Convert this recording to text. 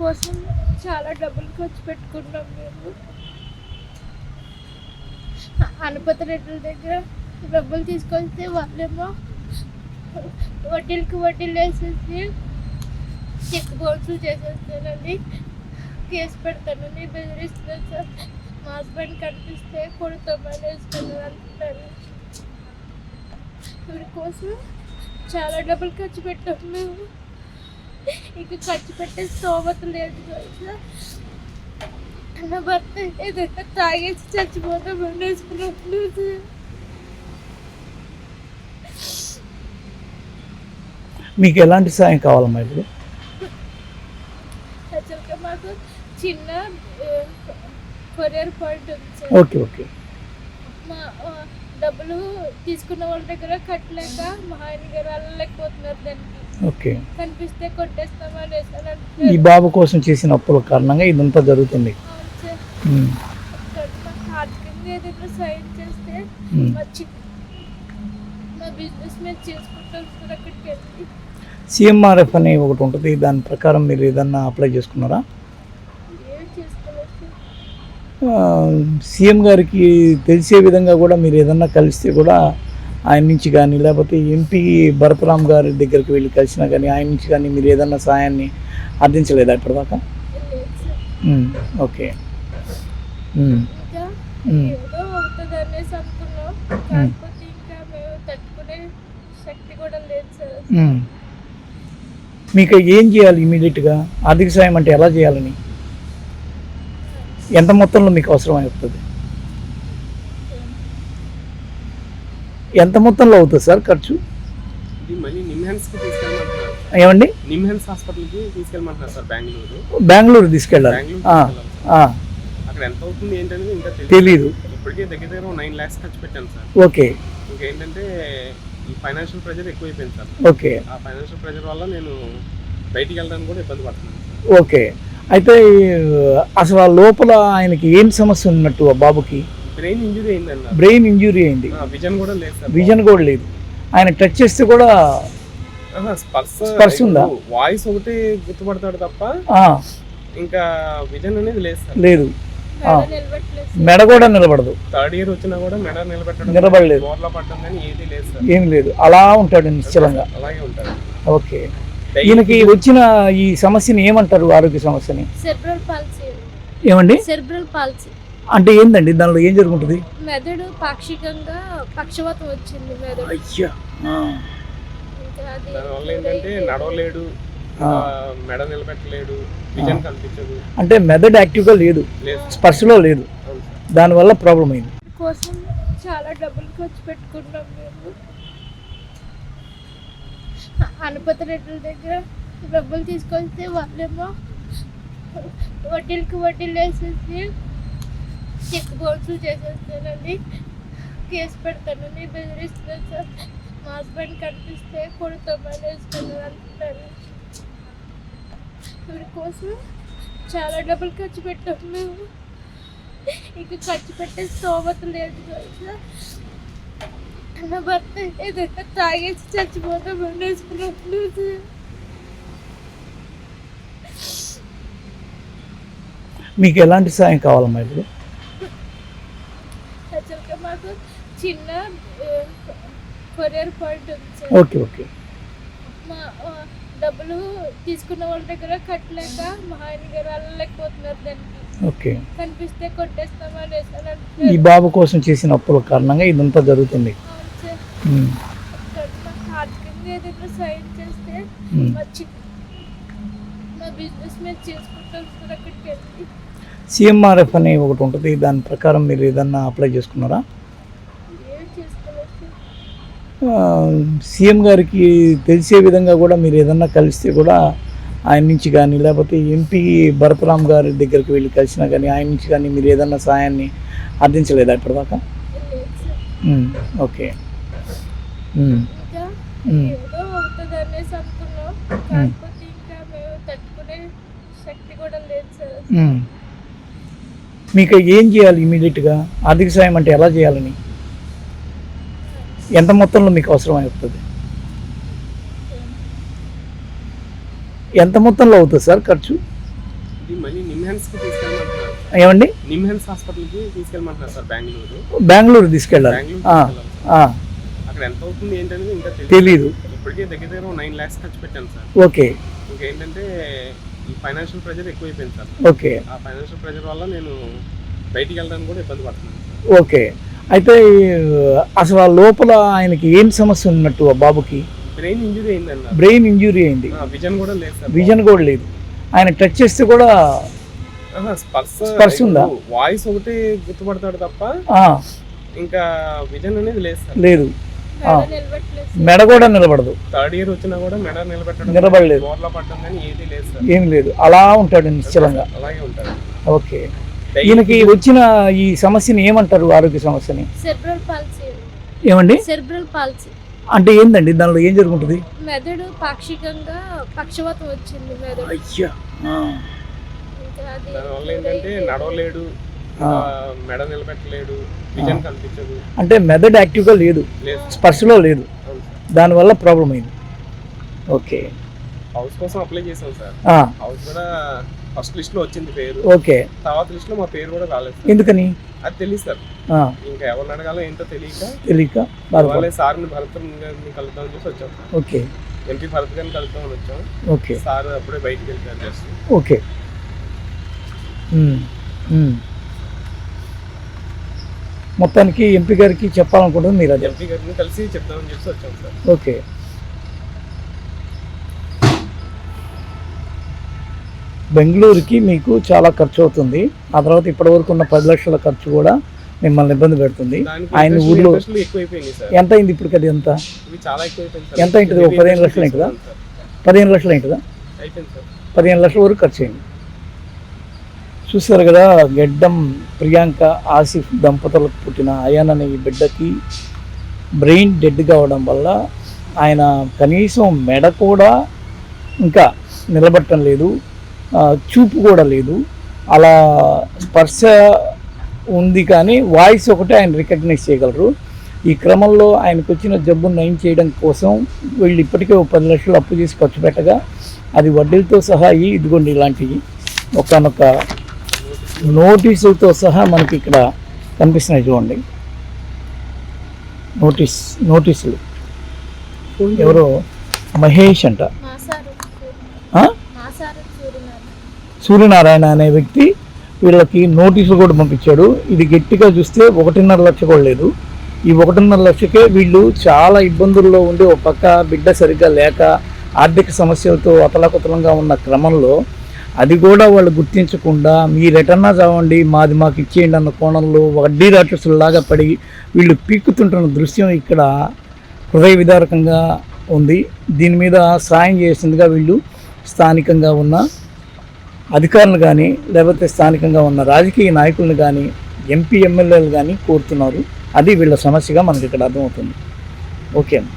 కోసం చాలా డబ్బులు ఖర్చు పెట్టుకున్నాం మేము. అనుపతి రెడ్డి దగ్గర డబ్బులు తీసుకొస్తే వాళ్ళేమో వడ్డీలకి వడ్డీలు వేసేసి చెక్ బౌన్సులు చేసేస్తానని కేసు పెడతానని బెదిరిస్తున్నాను సార్. మా హస్బెండ్ కనిపిస్తే కొడుతో వేస్తున్నారు అనుకుంటాను వీడి కోసం చాలా డబ్బులు ఖర్చు పెట్టాం మేము. ఇక ఖర్చు పెట్టే స్తోమత లేదు నా భర్త ఏదైనా తాగేసి చచ్చిపోతాం సార్ మీకు ఎలాంటి సాయం కావాలమ్మా ఇప్పుడు? యాక్చువల్గా మాకు చిన్న కొరియర్ పాయింట్ ఉంది ఓకే ఓకే. మా డబ్బులు తీసుకున్న వాళ్ళ దగ్గర కట్టలేక మా ఆయన గారు వెళ్ళలేకపోతున్నారు దానికి ఓకే కనిపిస్తే కొట్టేస్తామని ఈ బాబు కోసం చేసిన అప్పుల కారణంగా ఇదంతా జరుగుతుంది. ఆర్థికంగా ఏదైనా సాయం చేస్తే ఉమ్. మా చిన్న మా బిజినెస్ మేము చేసుకుంటాం సార్ అక్కడికి వెళ్ళి. సిఎంఆర్ఎఫ్ అని ఒకటి ఉంటుంది. దాని ప్రకారం మీరు ఏదన్నా అప్లై చేసుకున్నారా ఏం చేసుకోలేదు సార్ ఆ, సీఎం గారికి తెలిసే విధంగా కూడా మీరు ఏదన్నా కలిస్తే కూడా ఆయన నుంచి కానీ లేకపోతే ఎంపీ భరతరామ్ గారి దగ్గరికి వెళ్ళి కలిసినా కానీ ఆయన నుంచి కానీ మీరు ఏదన్నా సాయాన్ని అర్థించలేదా ఇప్పటిదాకా? ఓకే. మీకు ఏం చేయాలి ఇమీడియట్గా ఆర్థిక సాయం అంటే ఎలా చేయాలని? ఎంత మొత్తంలో మీకు అవసరం అవుతుంది ఎంత మొత్తంలో అవుతుంది సార్ ఖర్చు? ఏమండి? నిమ్హాన్స్ హాస్పిటల్కి తీసుకెళ్ళమంటున్నారు సార్ బెంగళూరు. బెంగళూరు తీసుకెళ్ళాలి. తెలీదు. ఇప్పటికే దగ్గర దగ్గర నైన్ ల్యాక్స్ ఖర్చు పెట్టాను సార్. ఓకే. ఇంకేంటంటే ఈ ఫైనాన్షియల్ ప్రెజర్ ఎక్కువైపోయింది సార్. ఓకే. ఆ ఫైనాన్షియల్ ప్రెజర్ వల్ల నేను బయటికి వెళ్ళడానికి కూడా ఇబ్బంది పడుతున్నాను ఓకే. అయితే అసలు ఆ లోపల ఆయనకి ఏం సమస్య ఉన్నట్టు ఆ బాబుకి? బ్రెయిన్ ఇంజురీ అయింది బ్రెయిన్ ఇంజురీ అయింది. విజన్ కూడా లేదు విజన్ కూడా లేదు. ఆయన టచ్ చేస్తే కూడా స్పర్శ స్పర్శ ఉందా? వాయిస్ ఒకటి గుర్తుపడతాడు తప్ప ఇంకా విజన్ అనేది లేదు లేదు. మెడ కూడా నిలబడదు. థర్డ్ ఇయర్ వచ్చినా కూడా మెడ నిలబెట్టడం నిలబడలేదు. బోర్లో పడడం కానీ ఏది లేదు ఏం లేదు. అలా ఉంటాడు నిశ్చలంగా. అలాగే ఉంటాడు. ఓకే. ఈయనకి వచ్చిన ఈ సమస్యని ఏమంటారు? ఆరోగ్య సమస్యని? సెర్బ్రల్ పాలసీ ఏమండి? సెర్బ్రల్ పాలసీ అంటే ఏందండి? దానిలో ఏం జరుగుతుంది మెదడు పాక్షికంగా పక్షవాతం వచ్చింది మెదడు. అయ్యా! దానివల్ల ఏంటంటే నడవలేడు మెడ నిలబెట్టలేడు విజన్ కనిపించదు అంటే మెదడు యాక్టివ్గా లేదు. లేదు. స్పర్శలో లేదు. దానివల్ల ప్రాబ్లం అయింది. కోసం చాలా డబ్బులు ఖర్చు పెట్టుకున్నాం మేము. అనుపతి రెడ్డి దగ్గర డబ్బులు తీసుకొస్తే వాళ్ళేమో వడ్డీలకి వడ్డీలు వేసేసి చెక్ బౌన్సులు చేసేస్తానండి కేసు పెడతానని బెదిరిస్తున్నాను సార్. మా హస్బెండ్ కనిపిస్తే కొడుతో వేస్తున్నారు అంటున్నారు. వీడి కోసం చాలా డబ్బులు ఖర్చు పెట్టాం మేము. ఇక ఖర్చు పెట్టే స్తోమత లేదు సార్. నా భర్త ఏదైనా తాగేసి చచ్చిపోతాం మీకు ఎలాంటి సాయం కావాలమ్మా ఇప్పుడు? యాక్చువల్గా మాకు చిన్న కొరియర్ పాయింట్ ఉంది సార్. Okay okay. మా ఆ, డబ్బులు తీసుకున్న వాళ్ళ దగ్గర కట్టలేక మా ఆయన గారు వెళ్ళలేకపోతున్నారు దానికి. ఓకే. కనిపిస్తే కొట్టేస్తామని ఈ బాబు కోసం చేసిన అప్పుల కారణంగా ఇదంతా జరుగుతుంది. చేస్తే. మా బిజినెస్ చేసుకుంటాం సార్ అక్కడికి వెళ్ళి. సిఎంఆర్ఎఫ్ అని ఒకటి ఉంటుంది. దాని ప్రకారం మీరు ఏదన్నా అప్లై చేసుకున్నారా? సీఎం గారికి తెలిసే విధంగా కూడా మీరు ఏదన్నా కలిస్తే కూడా ఆయన నుంచి కానీ లేకపోతే ఎంపీ భరతరామ్ గారి దగ్గరికి వెళ్ళి కలిసినా కానీ ఆయన నుంచి కానీ మీరు ఏదన్నా సాయాన్ని అర్థించలేదా ఇప్పటిదాకా? ఓకే. ఇంకా ఉమ్. ఏదో అవుతుంది అనేసి అనుకున్నాం కాకపోతే ఇంకా మేము తట్టుకునే శక్తి కూడా లేదు సార్. ఉమ్. మీకు ఏం చేయాలి ఇమీడియట్గా? ఆర్థిక సాయం అంటే ఎలా చేయాలని? ఎంత మొత్తంలో మీకు అవసరం అవుతుంది ఎంత మొత్తంలో అవుతుంది సార్ ఖర్చు? ఏమండి? నిమ్హాన్స్ హాస్పిటల్కి తీసుకెళ్ళమంటున్నారు సార్ బెంగళూరు. బెంగళూరు తీసుకెళ్ళాలి. అక్కడ ఎంత అవుతుంది ఏంటనేది ఇంకా తెలియదు ఇప్పటికే దగ్గర దగ్గర నైన్ ల్యాక్స్ ఖర్చు పెట్టాను సార్. ఓకే. ఇంకేంటంటే ఈ ఫైనాన్షియల్ ప్రెజర్ ఎక్కువైపోయింది సార్. ఓకే. ఆ ఫైనాన్షియల్ ప్రెజర్ వల్ల నేను బయటికి వెళ్ళడానికి కూడా ఇబ్బంది పడుతున్నాను సార్. ఓకే. అయితే అసలు ఆ లోపల ఆయనకి ఏం సమస్య ఉన్నట్టు ఆ బాబుకి? బ్రెయిన్ ఇంజురీ అయింది బ్రెయిన్ ఇంజురీ అయింది. విజన్ కూడా లేదు సార్ విజన్ కూడా లేదు. ఆయన టచ్ చేస్తే కూడా స్పర్శ స్పర్శ ఉందా? వాయిస్ ఒకటి గుర్తుపడతాడు తప్ప ఇంకా విజన్ అనేది లేదు సార్. లేదు. మెడ కూడా నిలబడదు. థర్డ్ ఇయర్ వచ్చినా కూడా మెడ నిలబెట్టడం నిలబడలేదు. ఏం లేదు. అలా ఉంటాడు నిశ్చలంగా. అలాగే ఉంటారు ఓకే. ఈయనకి వచ్చిన ఈ సమస్యని ఏమంటారు? ఆరోగ్య సమస్యని. సెర్బ్రల్ పాలసీ ఏమండి? సెర్బ్రల్ పాలసీ అంటే ఏందండి? దానిలో ఏం జరుగుతుంది మెదడు పాక్షికంగా పక్షవాతం వచ్చింది మెదడు. అయ్యా. ఇంకా అది దానివల్ల ఏంటంటే నడవలేడు. మెడ నిలబెట్టలేడు విజన్ కనిపించదు అంటే మెదడు యాక్టివ్గా లేదు లేదు. స్పర్శలో లేదు. దానివల్ల ప్రాబ్లం అయింది. ఓకే. హౌస్ కోసం అప్లై చేసాం సార్. హౌస్ కూడా ఫస్ట్ లిస్ట్లో వచ్చింది పేరు. ఓకే. తర్వాత లిస్ట్లో మా పేరు కూడా రాలేదు ఎందుకని? అది తెలియదు సార్. ఇంకా ఎవరిని అడగాలో ఏంటో తెలియక తెలియక వాళ్ళే సార్ని భరత్ గారిని కలుద్దామని చెప్పి వచ్చాం. ఓకే. ఎంపీ భరత్ గారిని కలుద్దామని వచ్చాం. ఓకే. సార్ అప్పుడే బయటికి వెళ్తారు జస్ట్. ఓకే. మొత్తానికి ఎంపీ గారికి చెప్పాలనుకుంటుంది మీరు అదే ఎంపీ గారిని కలిసి చెప్దామని చెప్పి వచ్చాం సార్. ఓకే. బెంగళూరుకి మీకు చాలా ఖర్చు అవుతుంది. ఆ తర్వాత ఇప్పటివరకు ఉన్న పది లక్షల ఖర్చు కూడా మిమ్మల్ని ఇబ్బంది పెడుతుంది. ఆయన ఊర్లో ఎంత అయింది ఇప్పుడు అది ఎంత ఎంత అయింటది? పదిహేను లక్షలు అయింటదా? పదిహేను లక్షలు సార్. పదిహేను లక్షల వరకు ఖర్చు అయింది. చూస్తారు కదా గెడ్డం ప్రియాంక ఆసిఫ్ దంపతులకు పుట్టిన అయాన్ అనే ఈ బిడ్డకి బ్రెయిన్ డెడ్ కావడం వల్ల ఆయన కనీసం మెడ కూడా ఇంకా నిలబట్టడం లేదు చూపు కూడా లేదు. అలా స్పర్శ ఉంది కానీ వాయిస్ ఒకటే ఆయన రికగ్నైజ్ చేయగలరు. ఈ క్రమంలో ఆయనకు వచ్చిన జబ్బును నయం చేయడం కోసం వీళ్ళు ఇప్పటికే ఒక పది లక్షలు అప్పు చేసి ఖర్చు పెట్టగా అది వడ్డీలతో సహా ఇదిగోండి ఇలాంటివి ఒకనొక నోటీసులతో సహా మనకి ఇక్కడ కనిపిస్తున్నాయి చూడండి. నోటీస్ నోటీసులు. ఎవరో? మహేష్ అంట. సూర్యనారాయణ సూర్యనారాయణ అనే వ్యక్తి వీళ్ళకి నోటీసులు కూడా పంపించాడు. ఇది గట్టిగా చూస్తే ఒకటిన్నర లక్ష కూడా లేదు. ఈ ఒకటిన్నర లక్షకే వీళ్ళు చాలా ఇబ్బందుల్లో ఉండి ఒక పక్క బిడ్డ సరిగ్గా లేక ఆర్థిక సమస్యలతో అతలకుతలంగా ఉన్న క్రమంలో అది కూడా వాళ్ళు గుర్తించకుండా మీరు ఎటన్నా చావండి మాది మాకు ఇచ్చేయండి అన్న కోణంలో వడ్డీ రాక్షసులాగా పడి వీళ్ళు పీక్కుతుంటున్న దృశ్యం ఇక్కడ హృదయ విదారకంగా ఉంది. దీని మీద సాయం చేసిందిగా వీళ్ళు స్థానికంగా ఉన్న అధికారులు కానీ లేకపోతే స్థానికంగా ఉన్న రాజకీయ నాయకులను కానీ ఎంపీ ఎమ్మెల్యేలు కానీ కోరుతున్నారు. అది వీళ్ళ సమస్యగా మనకి ఇక్కడ అర్థమవుతుంది. ఓకే అండి